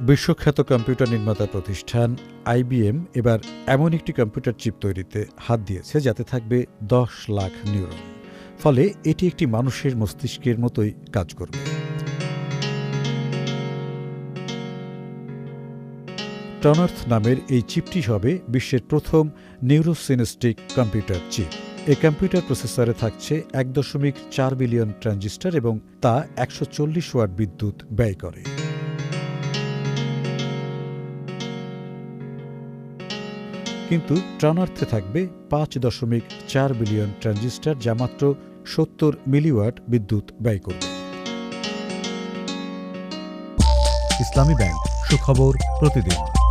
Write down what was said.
বিশ্বখ্যাত কম্পিউটার নির্মাতা প্রতিষ্ঠান আইবিএম এবার এমন একটি কম্পিউটার চিপ তৈরিতে হাত দিয়েছে, যাতে থাকবে দশ লাখ নিউরন। ফলে এটি একটি মানুষের মস্তিষ্কের মতোই কাজ করবে। টনার্থ নামের এই চিপটি হবে বিশ্বের প্রথম নিউরোসিনেস্টিক কম্পিউটার চিপ। এই কম্পিউটার প্রসেসরে থাকছে এক দশমিক চার বিলিয়ন ট্রানজিস্টর এবং তা একশো চল্লিশ ওয়াট বিদ্যুৎ ব্যয় করে। কিন্তু ট্রানার্থে থাকবে পাঁচ দশমিক চার বিলিয়ন ট্রানজিস্টার, যা মাত্র সত্তর মিলিওয়াট বিদ্যুৎ ব্যয় করবে। ইসলামী ব্যাংক, সুখবর প্রতিদিন।